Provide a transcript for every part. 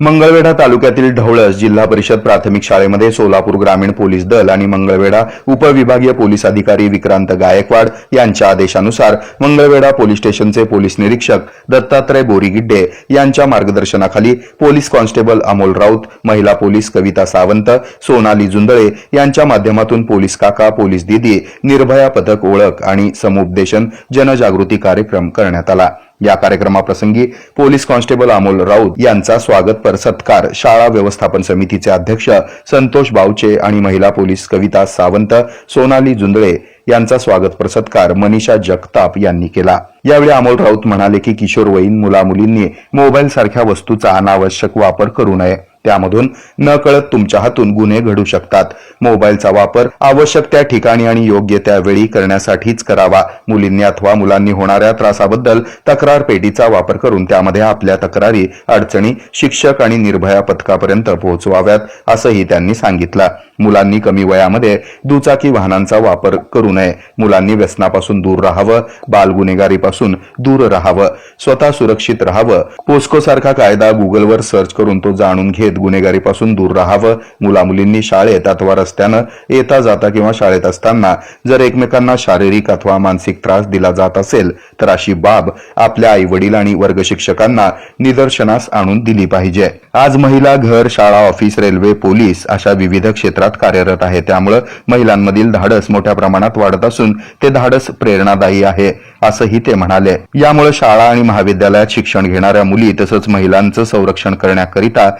मंगळवेढा तालुक्यातील ढवळस जिल्हा परिषद प्राथमिक शाळेमध्ये सोलापूर ग्रामीण पोलीस दल आणि मंगळवेढा उपविभागीय पोलीस अधिकारी विक्रांत गायकवाड यांच्या आदेशानुसार मंगळवेढा पोलीस स्टेशनचे पोलीस निरीक्षक दत्तात्रय बोरीगिड्डे यांच्या मार्गदर्शनाखाली पोलीस कॉन्स्टेबल अमोल राऊत महिला पोलीस कविता सावंत सोनाली जुंदळे यांच्या माध्यमातून पोलीस काका पोलीस दिदी निर्भया पथक ओळख आणि समुपदेशन जनजागृती कार्यक्रम करण्यात आला. या कार्यक्रमाप्रसंगी पोलीस कॉन्स्टेबल अमोल राऊत यांचा स्वागतपर सत्कार शाळा व्यवस्थापन समितीचे अध्यक्ष संतोष बावचे आणि महिला पोलीस कविता सावंत सोनाली जुंदळे यांचा स्वागतपर सत्कार मनीषा जगताप यांनी केला. यावेळी अमोल राऊत म्हणाले की किशोरवयीन मुलामुलींनी मोबाईल सारख्या वस्तूचा अनावश्यक वापर करू नये. त्यामधून न कळत तुमच्या हातून गुन्हे घडू शकतात. मोबाईलचा वापर आवश्यक त्या ठिकाणी आणि योग्य त्या वेळी करण्यासाठीच करावा. मुलींनी अथवा मुलांनी होणाऱ्या त्रासाबद्दल तक्रार पेटीचा वापर करून त्यामध्ये आपल्या तक्रारी अडचणी शिक्षक आणि निर्भया पथकापर्यंत पोहोचवाव्यात असंही त्यांनी सांगितलं. मुलांनी कमी वयामध्ये दुचाकी वाहनांचा वापर करू नये. मुलांनी व्यसनापासून दूर राहावं बाल गुन्हेगारीपासून दूर राहावं स्वतः सुरक्षित राहावं. पोस्को सारखा कायदा गुगलवर सर्च करून तो जाणून घे शाळेत गुन्हेगारीपासून दूर राहावं. मुलामुलींनी शाळेत अथवा रस्त्यानं येता जाता किंवा शाळेत असताना जर एकमेकांना शारीरिक अथवा मानसिक त्रास दिला जात असेल तर अशी बाब आपल्या आई वडील आणि वर्ग शिक्षकांना निदर्शनास आणून दिली पाहिजे. आज महिला घर शाळा ऑफिस रेल्वे पोलीस अशा विविध क्षेत्रात कार्यरत आहे. त्यामुळे महिलांमधील धाडस मोठ्या प्रमाणात वाढत असून ते धाडस प्रेरणादायी आहे असंही ते म्हणाले. यामुळे शाळा आणि महाविद्यालयात शिक्षण घेणाऱ्या मुली तसंच महिलांचं संरक्षण करण्याकरिता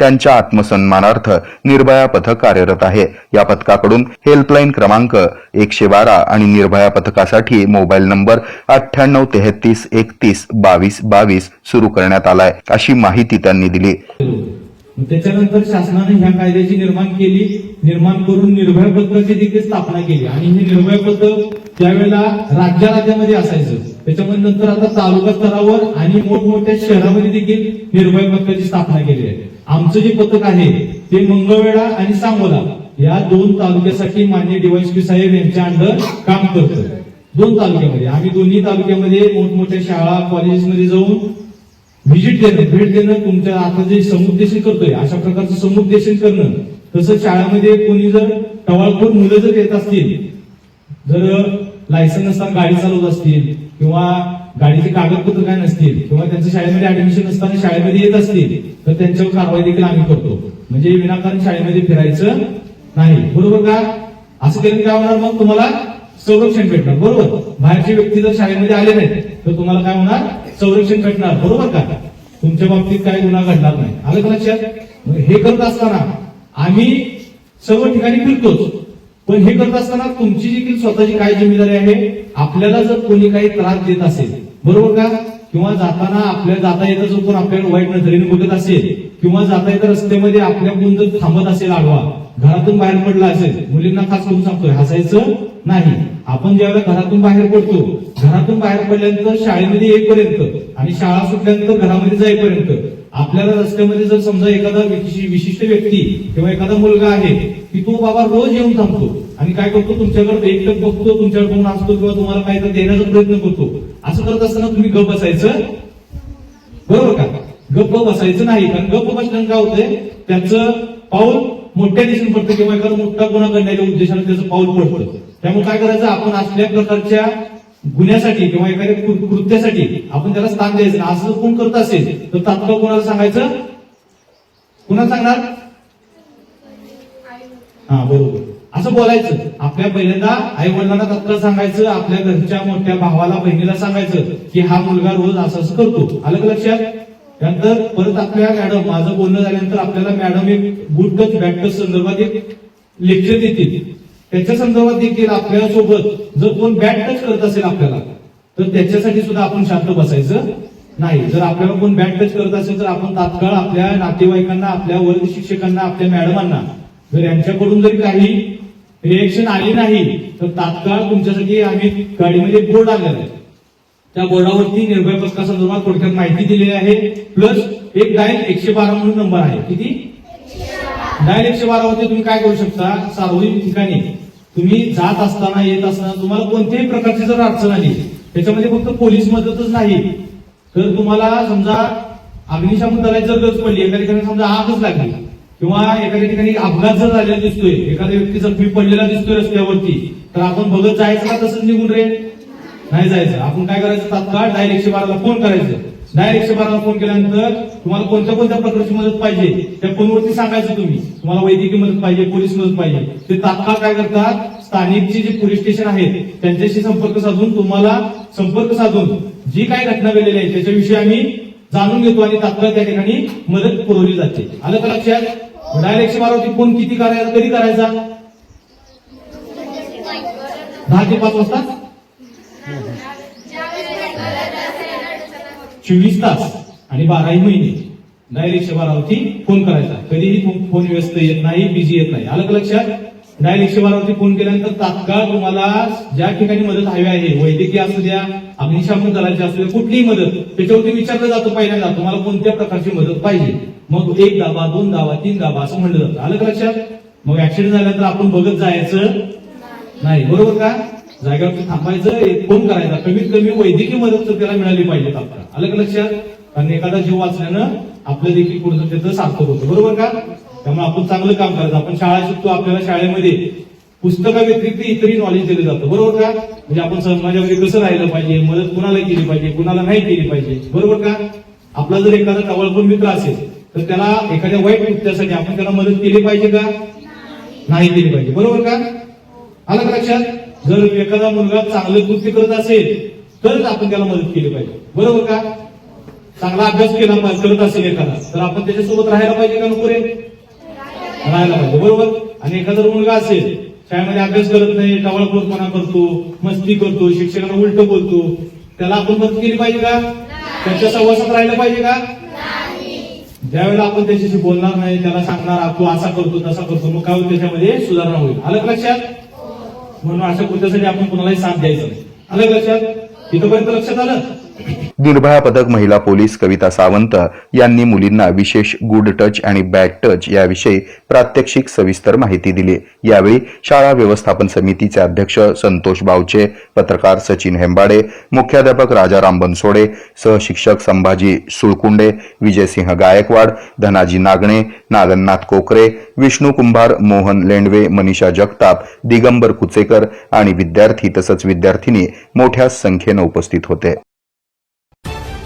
त्यांच्या आत्मसन्मानार्थ निर्भया पथक कार्यरत आहे. या पथकाकडून हेल्पलाईन क्रमांक एकशे बारा आणि निर्भया पथकासाठी मोबाईल नंबर अठ्ठ्याण्णव तेहतीस एकतीस बावीस बावीस सुरू करण्यात आलाय अशी माहिती त्यांनी दिली. त्याच्यानंतर शासनाने ह्या कायद्याची निर्माण केली. निर्माण करून निर्भय पथकाची देखील स्थापना केली. आणि हे निर्भय पथक त्यावेळेला राज्या राज्यामध्ये असायचं त्याच्यामध्ये नंतर आता तालुका स्तरावर आणि मोठमोठ्या शहरामध्ये देखील निर्भय पथकाची स्थापना केली आहे. आमचं जे पथक आहे ते मंगळवेढा आणि सांगोला या दोन तालुक्यासाठी मान्य डीवायसपी साहेब यांच्या अंडर काम करतं दोन तालुक्यामध्ये. आम्ही दोन्ही तालुक्यामध्ये मोठमोठ्या शाळा कॉलेजेसमध्ये जाऊन व्हिजिट देणं भेट देणं तुमच्या आता जे समुपदेशन करतोय अशा प्रकारचं समुपदेशन करणं तसं शाळेमध्ये कोणी जर टवाळखोर मुलं जर येत असतील जर लायसन नसताना गाडी चालवत असतील किंवा गाडीचे कागदपत्र काय नसतील किंवा त्यांचं शाळेमध्ये ऍडमिशन नसताना शाळेमध्ये येत असतील तर त्यांच्यावर कारवाई देखील आम्ही करतो. म्हणजे विनाकारण शाळेमध्ये फिरायचं नाही. बरोबर का? असं त्यांनी काय होणार मग? तुम्हाला संरक्षण भेटणार. बरोबर? बाहेरचे व्यक्ती जर शाळेमध्ये आले नाहीत तर तुम्हाला काय होणार? संरक्षण भेटणार. बरोबर का? तुमच्या बाबतीत काही गुन्हा घडणार नाही. आलं का लक्षात? मग हे करत असताना आम्ही सर्व ठिकाणी फिरतोच. पण हे करत असताना तुमची देखील स्वतःची काय जिम्मेदारी आहे? आपल्याला जर कोणी काही त्रास देत असेल बरोबर का? किंवा जाताना आपल्या जाता येता जो कोण आपल्याला वाईट नजरेने बघत असेल किंवा जाता येता रस्त्यामध्ये आपल्या जर थांबत असेल आडवा घरातून बाहेर पडला असेल मुलींना खास करून सांगतोय हसायचं नाही. आपण ज्यावेळेला घरातून बाहेर पडतो घरातून बाहेर पडल्यानंतर शाळेमध्ये येईपर्यंत आणि शाळा सुटल्यानंतर घरामध्ये जाईपर्यंत आपल्याला रस्त्यामध्ये जर समजा एखादा विशि- विशिष्ट व्यक्ती किंवा एखादा मुलगा आहे की तो बाबा रोज येऊन थांबतो आणि काय करतो तुमच्याकडे एकटक बघतो तुमच्याकडे बघून असतो किंवा तुम्हाला काहीतरी देण्याचा प्रयत्न करतो. असं करत असताना तुम्ही गप बसायचं? बरोबर का? गप्प बसायचं नाही. कारण गप्प बसल्यानं काय होतंय? त्याचं पाऊल मोठ्या दिशेने पडतं किंवा एखादा मोठा गुन्हा करण्याच्या उद्देशाने त्याचं पाऊल पडतं. त्यामुळे काय करायचं? आपण असल्या प्रकारच्या गुन्ह्यासाठी किंवा एखाद्या कृत्यासाठी आपण त्याला स्थान द्यायचं असं जर कोण करत असेल तर तात्काळ कोणाला सांगायचं? कुणाला सांगणार? हा बरोबर. असं बोलायचं. आपल्या पहिल्यांदा आई वडिलांना तत्काळ सांगायचं आपल्या घरच्या मोठ्या भावाला बहिणीला सांगायचं की हा मुलगा रोज असं असं करतो. आलं का लक्षात? त्यानंतर परत आपल्या मॅडम माझं बोलणं झाल्यानंतर आपल्याला मॅडम एक गुड टच बॅड टच संदर्भात एक लेक्चर देतील. त्याच्या संदर्भात देखील आपल्यासोबत जर कोण बॅट टच करत असेल आपल्याला तर त्याच्यासाठी सुद्धा आपण शांत बसायचं नाही. जर आपल्याला कोण बॅट टच करत असेल तर आपण तात्काळ आपल्या नातेवाईकांना आपल्या वर्ग शिक्षकांना आपल्या मॅडमांना जर यांच्याकडून जर काही रिएक्शन आली नाही तर तात्काळ तुमच्यासाठी आम्ही गाडीमध्ये बोर्ड आणलेला आहे. त्या बोर्डावरती निर्भय पथकासंदर्भात थोडक्यात माहिती दिलेली आहे. प्लस एक डायल एकशे बारा म्हणून नंबर आहे. किती? डायल एकशे बारावरती तुम्ही काय करू शकता? सार्वजनिक ठिकाणी तुम्ही जात असताना येत असताना तुम्हाला कोणत्याही प्रकारची जर अडचण आली त्याच्यामध्ये फक्त पोलीस मदतच नाही. तर तुम्हाला समजा अग्निशामक दलाची जर गरज पडली एका ठिकाणी समजा आगच लागली किंवा एखाद्या ठिकाणी अपघात जर झालेला दिसतोय एखाद्या व्यक्ती जखमी पडलेला दिसतोय रस्त्यावरती तर आपण बघत जायचं का तसंच निघून रे? नाही जायचं. आपण काय करायचं? तात्काळ डायरेक्ट एकशे बाराला फोन करायचं. डायरेक्ट एकशे बाराला फोन केल्यानंतर तुम्हाला कोणत्या कोणत्या प्रकारची मदत पाहिजे त्या फोनवरती सांगायचं तुम्ही. तुम्हाला वैद्यकीय मदत पाहिजे पोलीस मदत पाहिजे. ते तात्काळ काय करतात? स्थानिकची जी पोलीस स्टेशन आहेत त्यांच्याशी संपर्क साधून तुम्हाला संपर्क साधून जी काही घटना घडलेली आहे त्याच्याविषयी आम्ही जाणून घेतो आणि तात्काळ त्या ठिकाणी मदत पुरवली जाते. आलं का लक्षात? डायरेक्ट एकशे फोन किती करायचा कधी करायचा? दहा ते पाच वाजता? चोवीस तास आणि बाराही महिने. डायरेक्ट एकशे फोन करायचा? कधीही फोन व्यस्त येत नाही बिझी येत नाही. आलं का लक्षात? डायरेक्ट एकशे फोन केल्यानंतर तात्काळ तुम्हाला ज्या ठिकाणी मदत हवी आहे वैद्यकीय असू द्या अग्निशामक दलाची असू द्या कुठलीही मदत त्याच्यावरती विचारलं जातो पहिल्यांदा. तुम्हाला कोणत्या प्रकारची मदत पाहिजे? मग एक दाबा दोन दाबा तीन दाबा असं म्हणलं जातं. आलं का लक्षात? मग ऍक्सिडेंट तर आपण बघत जायचं? नाही. बरोबर का? जागेवरती थांबायचं एक फोन करायचा. कमीत कमी वैद्यकीय मदत तर त्याला मिळाली पाहिजे आपल्याला. आलं का लक्षात? कारण एखादा जीव वाचल्यानं आपलं देखील पुढचं त्याचं सार्थक होतं. बरोबर का? त्यामुळे आपण चांगलं काम करायचं. आपण शाळा शिकतो आपल्याला शाळेमध्ये पुस्तका व्यतिरिक्त इतरही नॉलेज दिलं जातं. बरोबर का? म्हणजे आपण समाजामध्ये कसं राहिलं पाहिजे? मदत कुणाला केली पाहिजे? कुणाला नाही केली पाहिजे? बरोबर का? आपला जर एखादा टवळपूर मित्र असेल तर त्याला एखाद्या वाईट कृत्यासाठी आपण त्याला मदत केली पाहिजे का? नाही केली पाहिजे. बरोबर का? आलं का लक्षात? जर एखादा मुलगा चांगलं कृत्य करत असेल तरच आपण त्याला मदत केली पाहिजे. बरोबर का? चांगला अभ्यास केला करत असेल एखादा तर आपण त्याच्यासोबत राहायला पाहिजे का नको रे? राहायला पाहिजे. बरोबर? आणि एखादा जर मुलगा असेल शाळेमध्ये अभ्यास करत नाही टवळखोरपणा करतो मस्ती करतो शिक्षकांना उलट बोलतो त्याला आपण मदत केली पाहिजे का? त्याच्या सहवासात राहिलं पाहिजे का? ज्यावेळेला आपण त्याच्याशी बोलणार नाही त्याला सांगणार तू असा करतो तसा करतो. मग काय होईल? त्याच्यामध्ये सुधारणा होईल. आलं लक्षात? म्हणून अशा कृत्यासाठी आपण कोणालाही साथ द्यायचं नाही. आलं लक्षात? इथपर्यंत लक्षात आलं? निर्भया पदक महिला पोलीस कविता सावंत यांनी मुलींना विशेष गुड टच आणि बॅड टच याविषयी प्रात्यक्षिक सविस्तर माहिती दिली. यावेळी शाळा व्यवस्थापन समितीचे अध्यक्ष संतोष बावचे पत्रकार सचिन हेंबाडे मुख्याध्यापक राजाराम बनसोडे सहशिक्षक संभाजी सुळकुंडे विजयसिंह गायकवाड धनाजी नागणे नागन्नाथ कोकरे विष्णू कुंभार मोहन लेंडवे मनीषा जगताप दिगंबर कुचेकर आणि विद्यार्थी तसंच विद्यार्थिनी मोठ्या संख्येनं उपस्थित होते.